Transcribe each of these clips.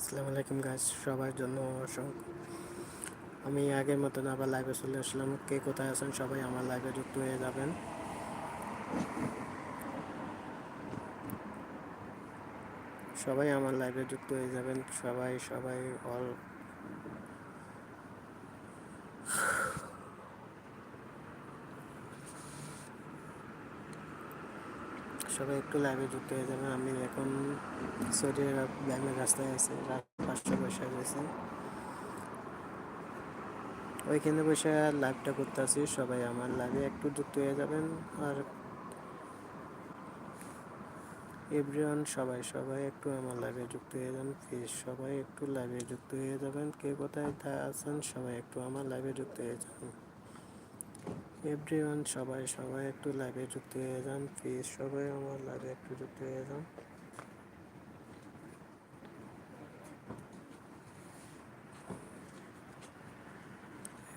আসসালামু আলাইকুম গাছ সবার জন্য অসংখ্য। আমি আগের মতন আবার লাইভে চলে আসলাম। কে কোথায় আছেন সবাই আমার লাইভে যুক্ত হয়ে যাবেন। সবাই আমার লাইভে যুক্ত হয়ে যাবেন। সবাই সবাই অল সবাই একটু লাইভে যুক্ত হয়ে যাবেন আমি এখন সৌদি আরব রাস্তায় আছি, রাত পাঁচটা বসে গেছে ওইখানে বসে লাইভটা করতে আছি সবাই আমার লাইভে একটু যুক্ত হয়ে যাবেন। আর এভরিওয়ান সবাই সবাই একটু আমার লাইভে যুক্ত হয়ে যান। প্লিজ সবাই একটু লাইভে যুক্ত হয়ে যাবেন। কে কোথায় আছেন? সবাই একটু আমার লাইভে যুক্ত হয়ে যান। এভরিওয়ান সবাই সবাই একটু লাইভে যুক্ত হয়ে যান প্লিজ সবাই আমার লাইভে একটু যুক্ত হয়ে যান।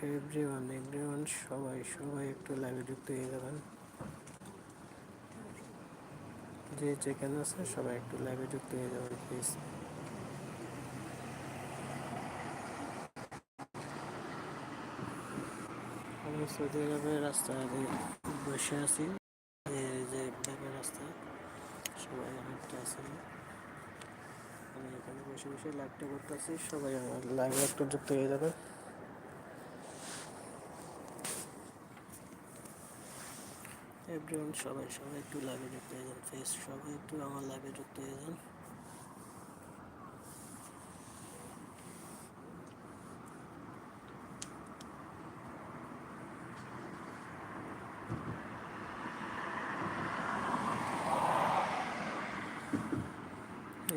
এভরিওয়ান এভরিওয়ান সবাই সবাই একটু লাইভে যুক্ত হয়ে যাবেন। যে যেখানে আছে সবাই একটু লাইভে যুক্ত হয়ে যাবেন প্লিজ আমি সৌদি বসে আছি। যে ব্যাগের রাস্তা, সবাই হাঁটতে আছে। আমি এখানে বসে বসে লাইভটা করতেছি, সবাই আমার লাইভে একটু যুক্ত হয়ে যাবে। এভরিওয়ান সবাই সবাই একটু লাইভে যুক্ত হয়ে যান ফেস সবাই একটু আমার লাইভে যুক্ত হয়ে যান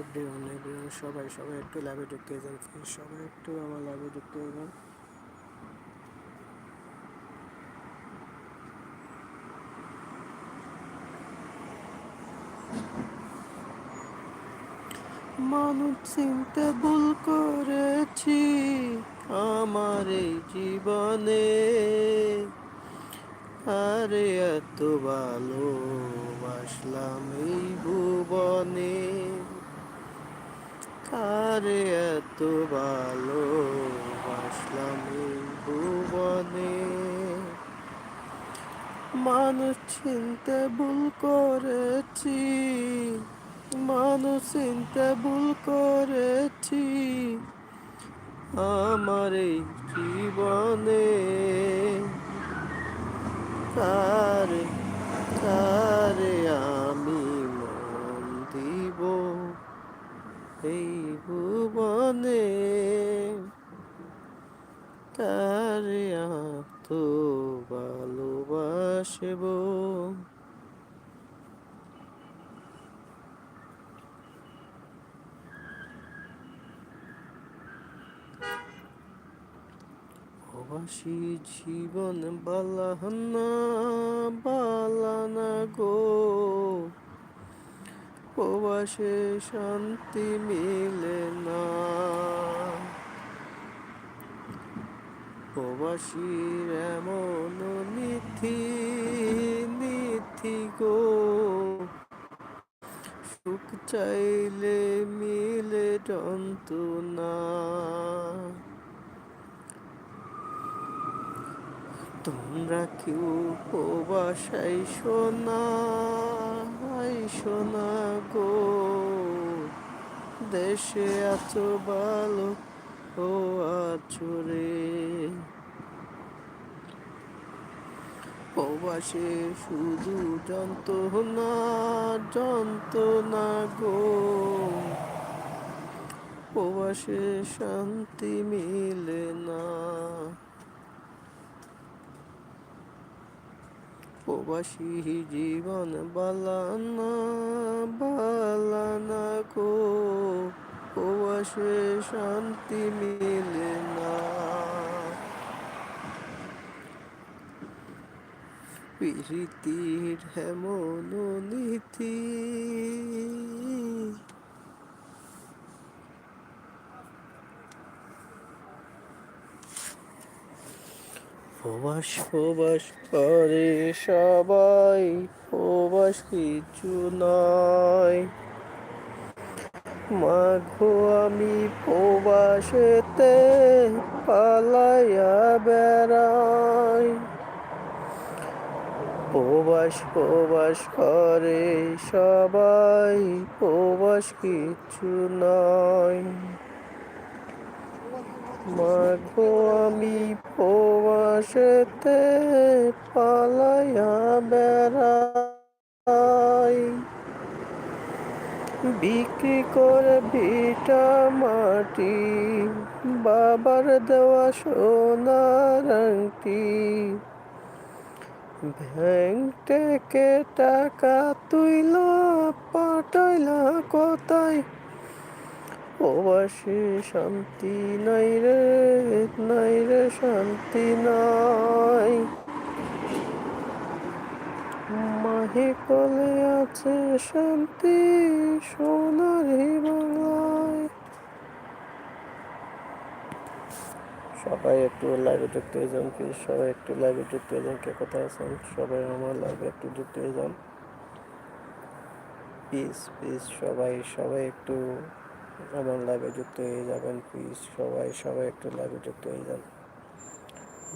এভরিওয়ান এভরিওয়ান সবাই সবাই একটু লাইভে ঢুকতে যান সবাই একটু আমার লাইভে ঢুকতে যান। মানুষ চিনতে ভুল করেছি আমার এই জীবনে। আরে এত ভালোবাসলাম এই ভুবনে। আরে এত ভালোবাসলাম এই ভুবনে। মানুষ চিনতে ভুল করেছি, মানুষ চিনতে ভুল করেছি আমার এই জীবনে। তারে তারে আমি মন দিব এই ভুবনে তারে তো ভালোবাসব। প্রবাসী জীবন বালাহানা বালানা প্রবাসে শান্তি মিলে না। প্রবাসীর এমন নীতি নীতি গো। সুখ চাইলে মিলে যন্ত্রণা। তোমরা কেউ প্রবাসাই সোনা সোনা গো, দেশে আছো ভালো, ও আছো রে। প্রবাসে শুধু যন্ত্রণা যন্ত্রণা গো। প্রবাসে শান্তি মিলে না। প্রবাসী জীবন বালানা বালানা কো। প্রবাসে শান্তি মিলে না। প্রীতির হেমন নীতি প্রবাস প্রবাস করে সবাই, প্রবাস কিছু নয়। মাঘো আমি প্রবাসেতে পালাইয়া বেড়াই। প্রবাস প্রবাস করে সবাই, প্রবাস কিছু নয়। মাঘো আমি প্রবাসেতে পালাইয়া বেড়াই বিক্রি করে ভিটা মাটি, বাবার দেওয়া সোনার আংটি। ব্যাংক থেকে টাকা তুইলা, পাঠাইলা কোথায়? প্রবাসী শান্তি নাই রে নাই রে, শান্তি নাই। মাহে কলে আছে শান্তি, সোনার বাংলায়। সবাই একটু লাইভে যুক্ত হয়ে যান প্লিজ সবাই একটু লাইভে যুক্ত হয়ে যান, কে কোথায় আছেন? সবাই আমার লাইভে একটু যুক্ত হয়ে যান। প্লিজ প্লিজ সবাই সবাই একটু আমার লাইভে যুক্ত হয়ে যাবেন প্লিজ সবাই সবাই একটু লাইভে যুক্ত হয়ে যান।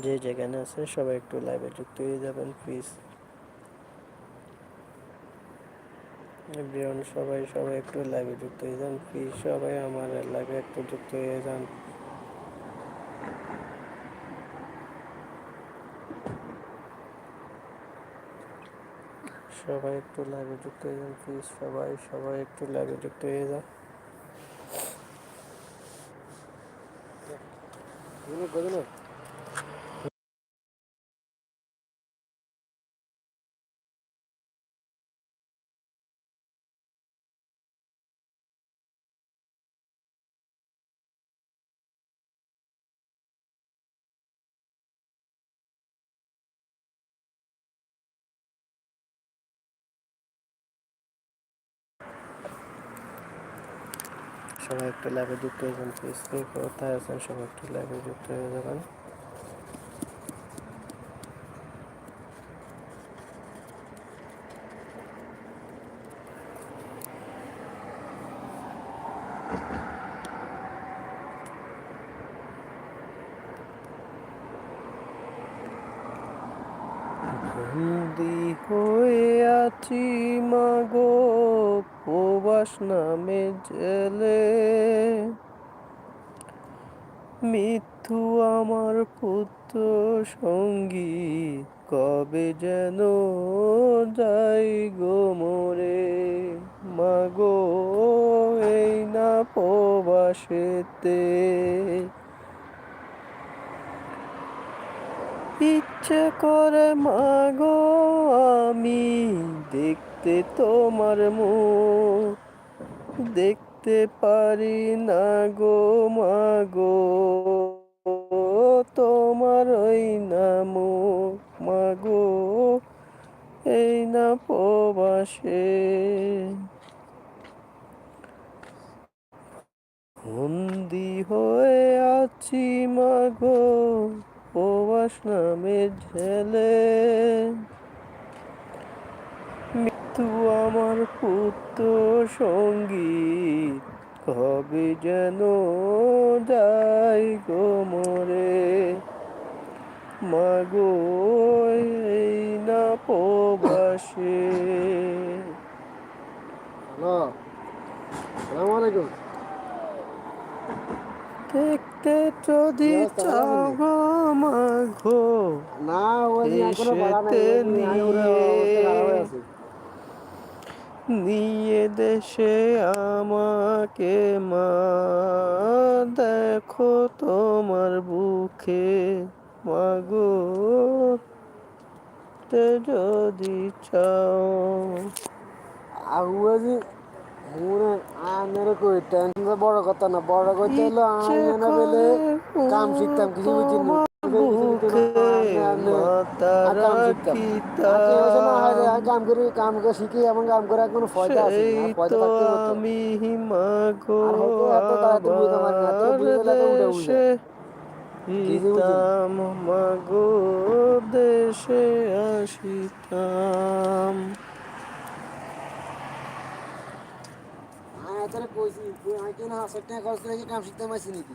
যে যেখানে আছে সবাই একটু লাইভে যুক্ত হয়ে যাবেন প্লিজ এভরিওয়ান সবাই সবাই একটু লাইভে যুক্ত হয়ে যান প্লিজ সবাই আমার লাইভে একটু যুক্ত হয়ে যান। সবাই একটু লাইভে যুক্ত হয়ে যান প্লিজ সবাই সবাই একটু লাইভে যুক্ত হয়ে যান। Bunu pues, koydun mu? সবাই একটু লাইভে যুক্ত হয়ে যান ফেসবুক কোথায় আছেন সবাই একটু লাইভে যুক্ত হয়ে যাবেন বন্দি হয়ে আছি মাগো প্রবাস নামে জেলে মৃত্যু আমার পুত্র সঙ্গী। কবে যেন যাই গো মোরে। মাগো, এই না প্রবাসেতে। ইচ্ছে করে মাগো, আমি দেখতে তোমার মুখ দেখতে পারি না গো মাগো তোমার ওই না মুখ মাগো এই না প্রবাসে। বন্দি হয়ে আছি মাগো প্রবাস নামে ঝেলে মৃত্যু আমার পুত্র সঙ্গী কবে যেন যাই গো মরে। মাগো এই না প্রবাসে। হ্যালো সালাম আলাইকুম। দেখতে যদি চাও মাগো না ওই যে এখনও ভাড়া নাই এসেতে ওই যে আমি ওরে অবস্থা খারাপ হয়ে আছে নিয়ে দেশে আমাকে মা দেখো তোমার বুকে মাগো। তে যদি চাও। যে মনে আনের কই? টেনশন তো বড় কথা না বড় কথা হলো পেলে করে কাম শিখতাম কিছু বুঝি না মাতা আর কাম করি কাম করে শিখি এমন কাম করে কোনো ফয়দা আছে ফয়দা থাকতে আমি কইছি আমি কেন হাজার টাকা খরচ কাম শিখতে পারছি নাকি?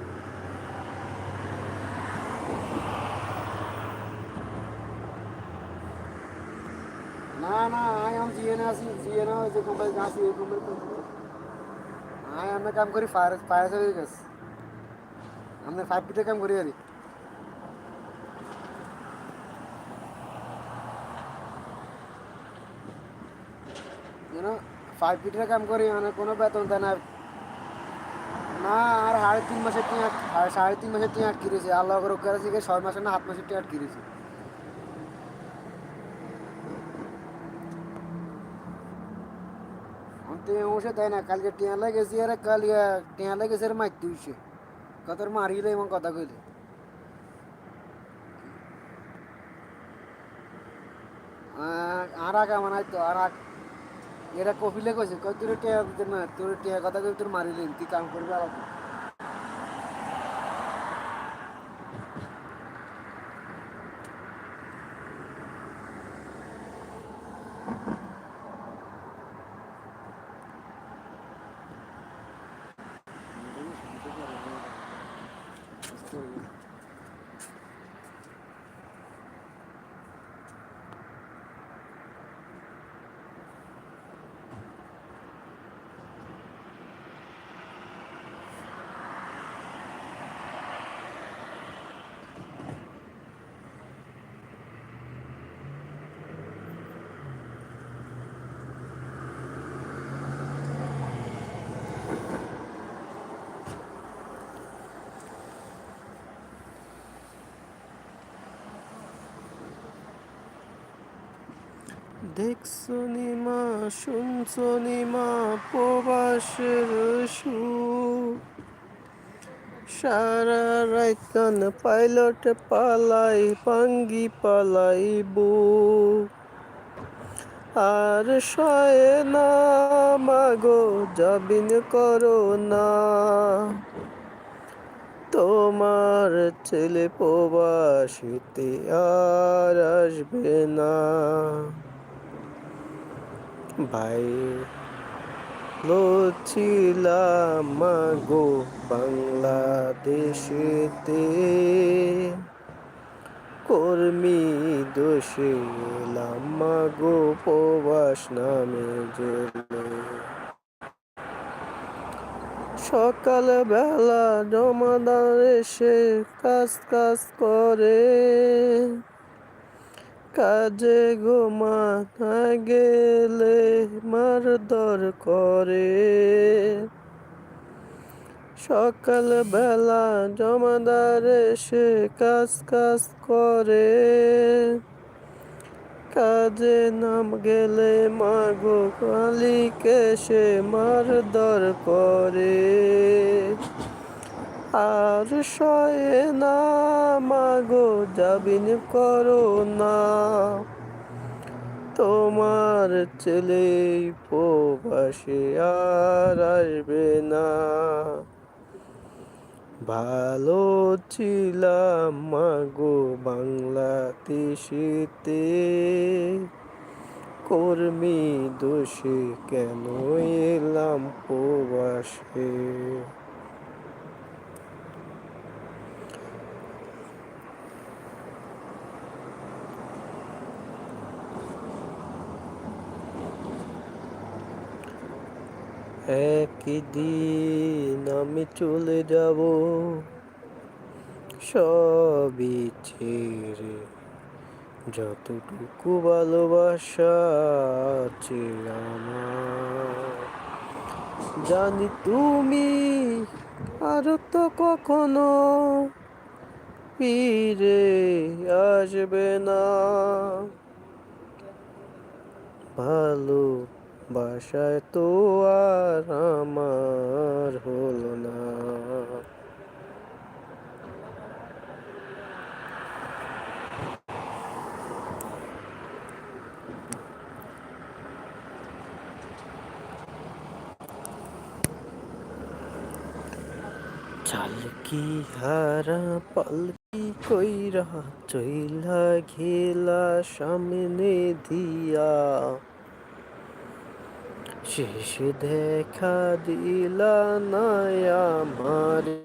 না না, আয় আমি আসি, জিয়ে না যে কোম্পানি আসি, এই কোম্পানি আয় আমরা কাম করি ফায়ার ফায়ার সার্ভিস আমরা ফাইভ ফিটে কাম করি, আরে। ফাইভ ফিটের কাম করি মানে কোনো বেতন দেয় না। না, আর সাড়ে তিন মাসের টিয়া সাড়ে তিন মাসের টিয়া আটকে রয়েছে আল্লাহ করে ওকে ছয় মাসের না, সাত মাসের টিয়া আটকে রয়েছে অন্তে ওসে তাই না কালকে টিয়া লাগেছি আর কালকে টিয়া লাগেছে আর মারতে হইছে কতর মারিলে এবং কথা কইলে আর আগা মানে তো আর আগ এরা কপিলে কইছে কই তোর টিয়া না তোর টিয়া কথা কই তোর মারিলেন তুই কাম করবে আর দেখছ নিমা শুনছো নিমা প্রবাসের সুখ সারা রাইতান পাইলট পালাই পাঙ্গি পালাই বুক আর সয়ে না, মাগো যাবিন করো না। তোমার ছেলে প্রবাসীতে আর আসবে না। ভাই লছিলাম গো বাংলাদেশেতে কর্মী দোষে মাগো প্রবাস নামে জেলে। সকাল বেলা জমাদার এসে কাজ কাজ করে। কাজে ঘুমা না গেলে মারধর করে। সকাল বেলা জমাদার এসে কাজ কাজ করে। কাজে নাম গেলে মাগো মালিকে সে মারধর করে। আর সয়ে না মাগো যাবিন করো না। তোমার ছেলে প্রবাসে আর আসবে না। ভালো ছিলাম মাগো বাংলাদেশেতে। কর্মী দোষে কেন এলাম প্রবাসে? একদিন আমি চলে যাব। সবই ছেড়ে যতটুকু ভালোবাসা আছে জানি তুমি আর তো কখনো ফিরে আসবে না। ভালো বাসায় তো আর আমার হল না। চালকি হারা পালকি কইরা চইলা ঘেলা সামনে দিয়া। শেষ দেখা দিলা না আমারে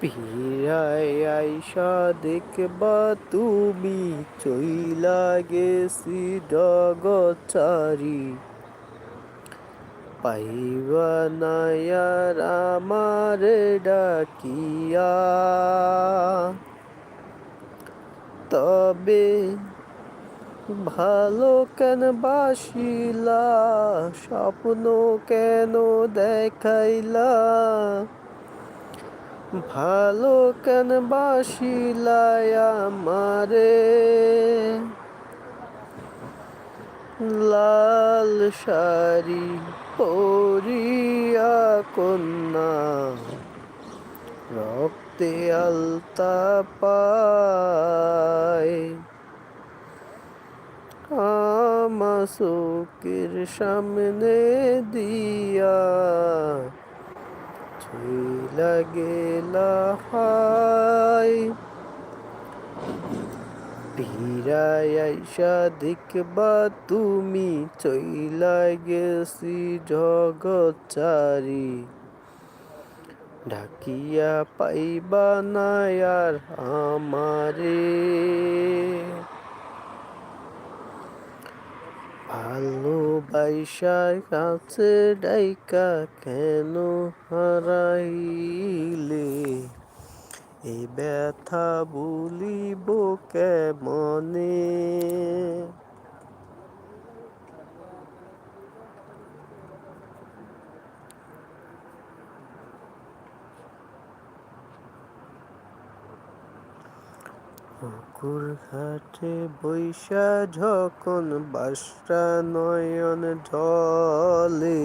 পিরায় আইসা দেখবা তুমি চইলা গেছি ডগচারি পাইবা নায়ার আমার ডাকিয়া। তবে ভালো কেন বাসিলা? স্বপ্ন কেন দেখাইলা? ভালো কেন বাসিলায় আমারে? লাল শাড়ি পরিয়া কন্যা, রক্তে আলতা পায়। আমাসুকের সামনে দিয়া ছুইলা গেলা হায় আইসা দেখবা তুমি চইলা গেছি জগৎচারি ঢাকিয়া পাইবা না আর আমারে ভালোবাসার কাছে ডাইকা কেন হারাইলে? এই ব্যথা বলিব কেমনে? পুকুর বৈশা যখন বাসটা নয়ন ঢলে।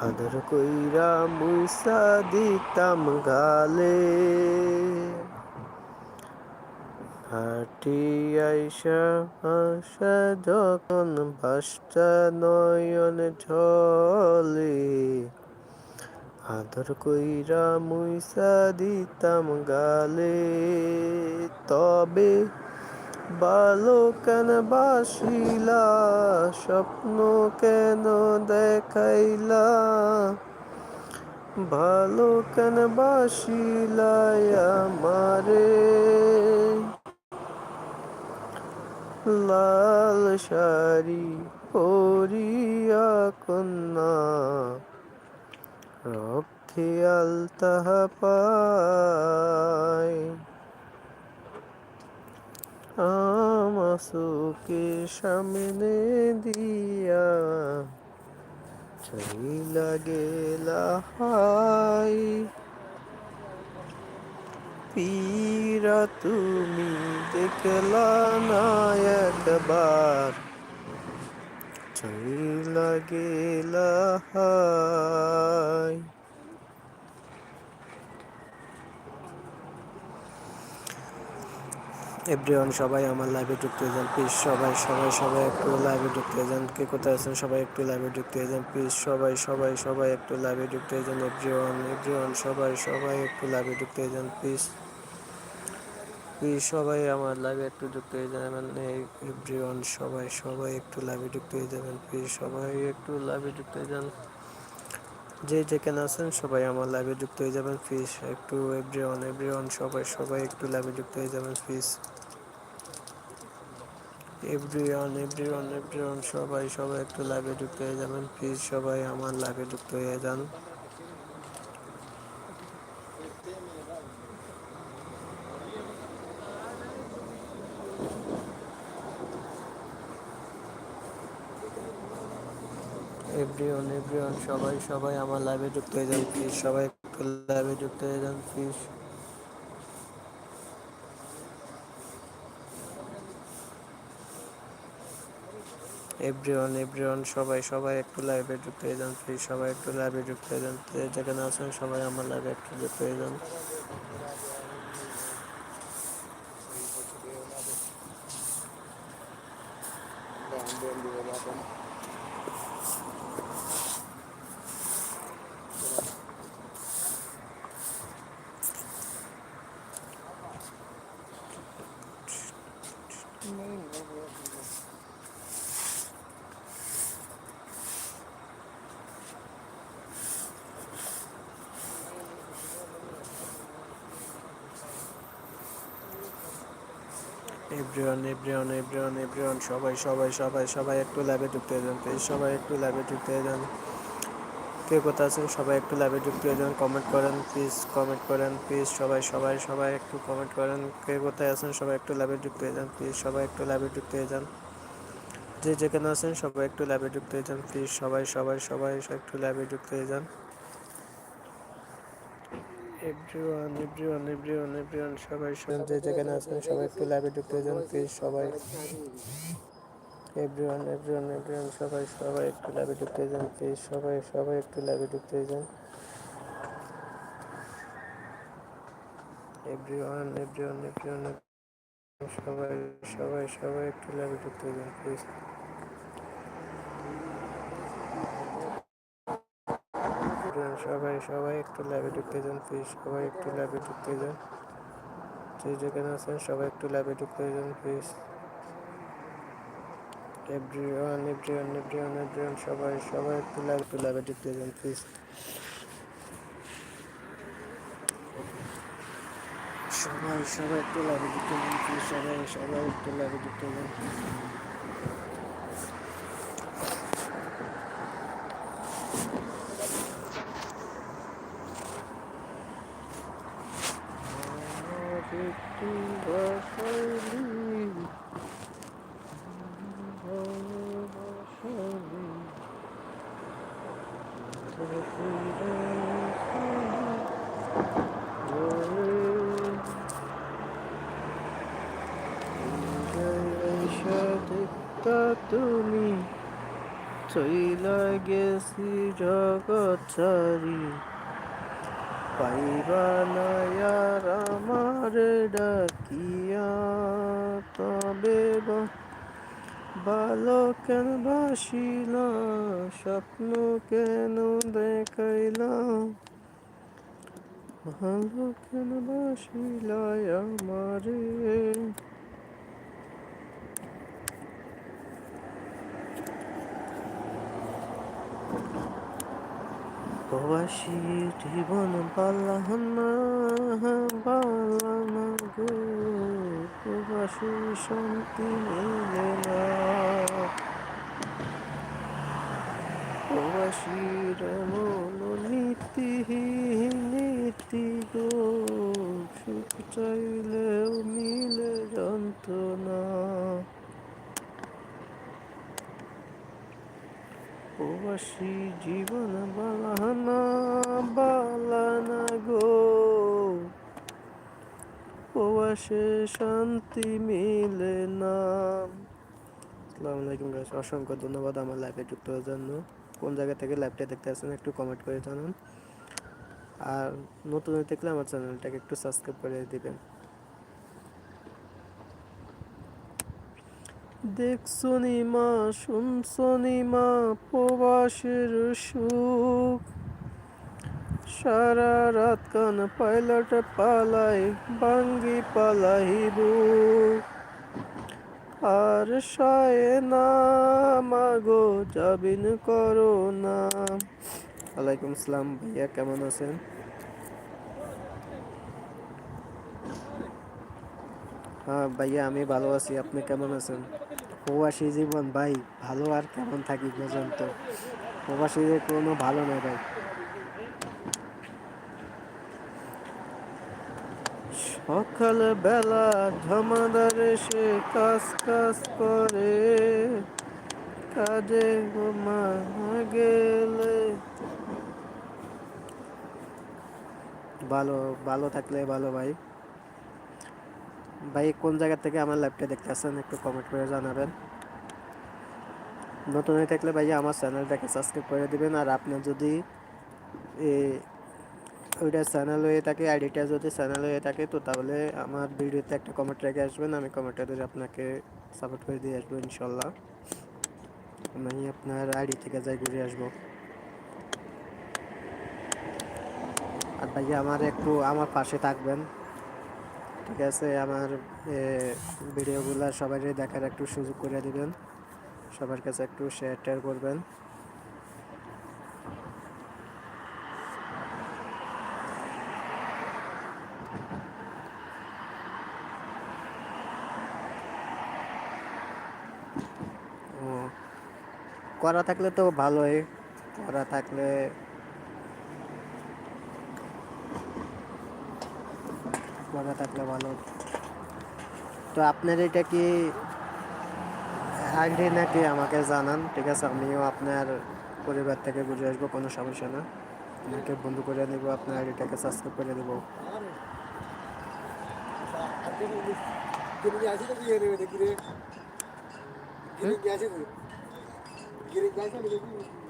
আদর কইরা মুইসা দিতাম গালে। হাটি আইসা আশা যখন বাসটা নয়ন ঢলে। আদর কইরা মুইসা দিতাম গালে। তবে ভালো কেন বাসিলা, স্বপ্ন কেন দেখাইলা? ভালো কেন আমারে। লাল শাড়ি পরিয়া কন্যা রক্তে আলতা পায়। সামনে দিয়া চইলা হাই। পীরা তুমি দেখলা না একবার। চইলা গেলা এভরিওয়ান সবাই আমার লাইভে ঢুকতে যান প্লিজ সবাই সবাই সবাই একটু লাইভে ঢুকতে যান। কে কোথায় আছেন? সবাই একটু লাইভে ঢুকতে যান প্লিজ সবাই সবাই সবাই একটু লাইভে ঢুকতে যান এভরিওয়ান এভরিওয়ান সবাই সবাই একটু লাইভে ঢুকতে যান প্লিজ প্লিজ সবাই আমার লাইভে একটু যুক্ত হয়ে যাবেন? এভরিওয়ান সবাই সবাই একটু লাইভে যুক্ত হয়ে যাবেন প্লিজ সবাই একটু লাইভে ঢুকতে যান। যে যেখানে আছেন সবাই আমার লাইভে যুক্ত হয়ে যাবেন প্লিজ একটু এভরিওয়ান এভরিওয়ান সবাই সবাই একটু লাইভে যুক্ত হয়ে যাবেন প্লিজ এভরিওয়ান এভরিওয়ান এভরিওয়ান সবাই সবাই একটু লাইভে যুক্ত হয়ে যাবেন প্লিজ সবাই আমার লাইভে যুক্ত হয়ে যান এভরিওয়ান এভরিওয়ান সবাই আমার লাইভে যুক্ত হয়ে যান প্লিজ সবাই একটু লাইভে যুক্ত হয়ে যান প্লিজ এভরিওয়ান এভরিওয়ান সবাই সবাই একটু লাইভে যুক্ত হয়ে যান প্লিজ সবাই একটু লাইভে যুক্ত হয়ে যান যেখানে আছেন সবাই আমার লাইভে একটু যুক্ত হয়ে যান এভরিওয়ান এভরিওয়ান এভরিওয়ান এভরিওয়ান সবাই সবাই সবাই সবাই একটু ল্যাবে ঢুকতে যান প্লিজ সবাই একটু ল্যাবে ঢুকতে যান। কে কোথায় আছেন? সবাই একটু ল্যাবে ঢুকতে যান কমেন্ট করেন প্লিজ কমেন্ট করেন প্লিজ সবাই সবাই সবাই একটু কমেন্ট করেন, কে কোথায় আছেন? সবাই একটু ল্যাবে ঢুকতে যান প্লিজ সবাই একটু ল্যাবে ঢুকতে যান। যে যেখানে আছেন, সবাই একটু ল্যাবে ঢুকতে যান প্লিজ সবাই সবাই সবাই একটু ল্যাবে ঢুকতে যান। এভরিওয়ান এভরিওয়ান এভরিওয়ান এভরিওয়ান সবাই যে যেখানে আছেন সবাই একটু ল্যাবে ঢুকতে যান প্লিজ সবাই। এভরিওয়ান এভরিওয়ান এভরিওয়ান সবাই সবাই একটু ল্যাবে ঢুকতে যান প্লিজ সবাই সবাই একটু ল্যাবে ঢুকতে যান। এভরিওয়ান এভরিওয়ান এভরিওয়ান সবাই সবাই সবাই একটু ল্যাবে ঢুকতে যান প্লিজ সবাই সবাই একটু ল্যাবে ঢুকতে যান প্লিজ সবাই একটু ল্যাবে ঢুকতে যান। যে যেখানে আছেন, সবাই একটু ল্যাবে ঢুকতে যান please everyone everyone everyone everyone সবাই সবাই একটু ল্যাবে একটু ল্যাবে ঢুকতে যান প্লিজ সবাই সবাই একটু ল্যাবে ঢুকতে যান প্লিজ সবাই সবাই একটু ল্যাবে ঢুকতে যান আমার একটু বাসাইলি ভালোবাসালি তোর ফিরে বলে আইসা দেখতা তুমি চইলা গেছি ছাড়ি পাইবা না আর আমার ডাকিয়া, তবে ভালো কেন বাসিলা স্বপ্ন কেন দেখাইলা। ভালো কেন বাসিলা আমারে প্রবাসী জীবন বালাহানা বালানা গো। প্রবাসী শান্তি মেলে না। প্রবাসীর মন নীতি নীতি গো, সুখ চাইলেও মিলে যন্ত্রণা। প্রবাসী জীবন বালানা বালানা গো। প্রবাসে শান্তি মিলে না। আসসালামু আলাইকুম গাইস অসংখ্য ধন্যবাদ আমার লাইভে যুক্ত হওয়ার জন্য। কোন জায়গা থেকে লাইভটা দেখতে আসেন একটু কমেন্ট করে জানান। আর নতুন থাকলে আমার চ্যানেলটাকে একটু সাবস্ক্রাইব করে দিবেন। দেখছনি মা শুনছনি মা প্রবাসের সুখ। সারা রাত কান পাইলট পালাই বাঙ্গি পালাই আর সায় না, মাগো যাবিন করো না। আলাইকুম আসসালাম ভাইয়া, কেমন আছেন? হ্যাঁ ভাইয়া, আমি ভালো আছি। আপনি কেমন আছেন? প্রবাসী জীবন, ভাই, ভালো আর কেমন থাকি পর্যন্ত প্রবাসীদের কোনো ভালো নয় ভাই। সকাল বেলা জমাদার এসে কাজ কাজ করে, কাজে ঘুমা গেলে ভালো ভালো থাকলে ভালো, ভাই। ভাই, কোন জায়গা থেকে আমার লাইভটা দেখতে আসেন একটু কমেন্ট করে জানাবেন। নতুন হয়ে থাকলে ভাইয়া আমার চ্যানেলটাকে সাবস্ক্রাইব করে দেবেন। আর আপনার যদি ওইটা চ্যানেল হয়ে থাকে আইডিটা যদি চ্যানেল হয়ে থাকে, তো তাহলে আমার ভিডিওতে একটা কমেন্ট রেখে আসবেন। আমি কমেন্টটা ধরে আপনাকে সাপোর্ট করে দিয়ে আসব ইনশাল্লাহ। আমি আপনার আইডি থেকে যাই ঘুরে আসব। আর ভাইয়া আমার একটু আমার পাশে থাকবেন। ঠিক আছে, আমার ভিডিওগুলো সবাই দেখার একটু সুযোগ করে দিবেন, সবার কাছে একটু শেয়ার টেয়ার করবেন করা থাকলে তো ভালোই, করা থাকলে করা থাকলে ভালো। তো আপনার এটা কি আইডি নাকি আমাকে জানান ঠিক আছে? আমিও আপনার পরিবার থেকে ঘুরে আসব কোনো সমস্যা না। আপনাকে বন্ধু করে নেব আপনার আইডিটাকে সাবস্ক্রাইব করে দেবো গিয়ে হ্যাঁ?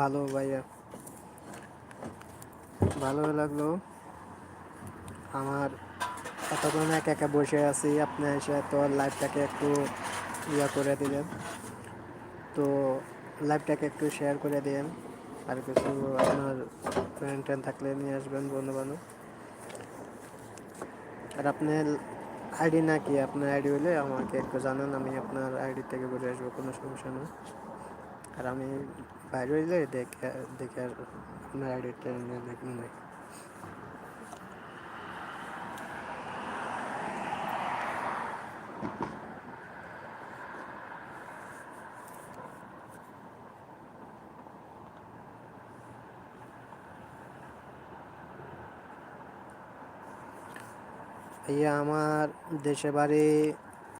ভালো ভাইয়া। ভালো লাগল। আমার এতক্ষণ একা একা বসে আছি, আপনি এসে তো লাইভটাকে একটু ইয়া করে দিলেন। তো লাইভটাকে একটু শেয়ার করে দিন আর কিছু আপনার ফ্রেন্ড ট্রেন্ড থাকলে নিয়ে আসবেন বন্ধু বান্ধব আর আপনার আইডি না কি আপনার আইডি হলে আমাকে একটু জানান, আমি আপনার আইডি থেকে ঘুরে আসব, কোনো সমস্যা নেই। আর আমি দেখে দেখে আর আপনার দেখুন। ভাইয়া আমার দেশে বাড়ি